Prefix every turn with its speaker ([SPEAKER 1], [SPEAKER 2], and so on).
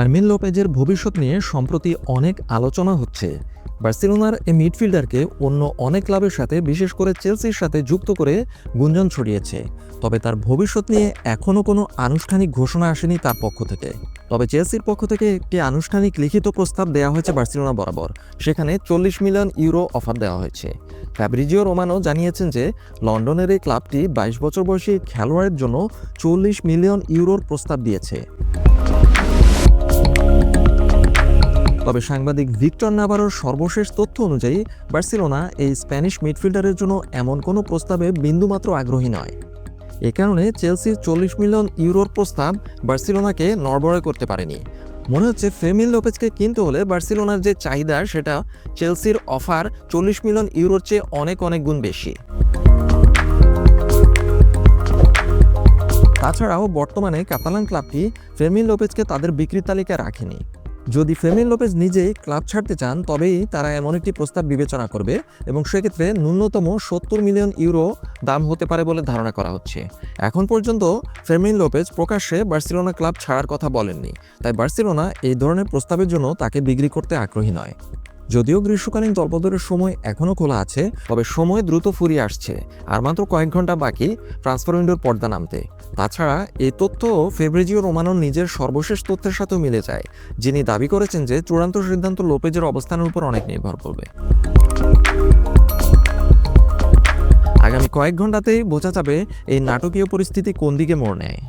[SPEAKER 1] Fermin লোপেজের ভবিষ্যৎ নিয়ে সম্প্রতি অনেক আলোচনা হচ্ছে। বার্সেলোনার এই মিডফিল্ডারকে অন্য অনেক ক্লাবের সাথে, বিশেষ করে চেলসির সাথে যুক্ত করে গুঞ্জন ছড়িয়েছে। তবে তার ভবিষ্যৎ নিয়ে এখনও কোনো আনুষ্ঠানিক ঘোষণা আসেনি তার পক্ষ থেকে। তবে চেলসির পক্ষ থেকে একটি আনুষ্ঠানিক লিখিত প্রস্তাব দেওয়া হয়েছে বার্সেলোনা বরাবর। সেখানে চল্লিশ মিলিয়ন ইউরো অফার দেওয়া হয়েছে। ফ্যাব্রিজিও রোমানো জানিয়েছেন যে, লন্ডনের এই ক্লাবটি বাইশ বছর বয়সী খেলোয়াড়ের জন্য চল্লিশ মিলিয়ন ইউরোর প্রস্তাব দিয়েছে। তবে সাংবাদিক ভিক্টর নাভারোর সর্বশেষ তথ্য অনুযায়ী, বার্সেলোনা এই স্প্যানিশ মিডফিল্ডারের জন্য এমন কোনো প্রস্তাবে বিন্দুমাত্র আগ্রহী নয়। এ কারণে চেলসির চল্লিশ মিলিয়ন ইউরোর প্রস্তাব বার্সেলোনাকে নড়বড়ে করতে পারেনি। মনে হচ্ছে ফেমিল লোপেজকে কিনতে হলে বার্সেলোনার যে চাহিদা, সেটা চেলসির অফার চল্লিশ মিলিয়ন ইউরোর চেয়ে অনেক অনেক গুণ বেশি। তাছাড়াও বর্তমানে কাতালান ক্লাবটি ফেমিল লোপেজকে তাদের বিক্রি তালিকায় রাখেনি। যদি ফ্রেমিন লোপেজ নিজেই ক্লাব ছাড়তে চান, তবেই তারা এমন একটি প্রস্তাব বিবেচনা করবে এবং সেক্ষেত্রে ন্যূনতম সত্তর মিলিয়ন ইউরো দাম হতে পারে বলে ধারণা করা হচ্ছে। এখন পর্যন্ত ফেমিন লোপেজ প্রকাশ্যে বার্সেলোনা ক্লাব ছাড়ার কথা বলেননি, তাই বার্সেলোনা এই ধরনের প্রস্তাবের জন্য তাকে বিক্রি করতে আগ্রহী নয়। যদিও গ্রীষ্মকালীন দলবদলের সময় এখনও খোলা আছে, তবে সময় দ্রুত ফুরিয়ে আসছে, আর মাত্র কয়েক ঘণ্টা বাকি ট্রান্সফার উইন্ডোর পর্দা নামতে। তাছাড়া এই তথ্য ফেব্রিজিও রোমানোর নিজের সর্বশেষ তথ্যের সাথেও মিলে যায়, যিনি দাবি করেছেন যে চূড়ান্ত সিদ্ধান্ত লোপেজের অবস্থানের উপর অনেক নির্ভর করবে। আগামী কয়েক ঘন্টাতেই বোঝা যাবে এই নাটকীয় পরিস্থিতি কোন দিকে মোড় নেয়।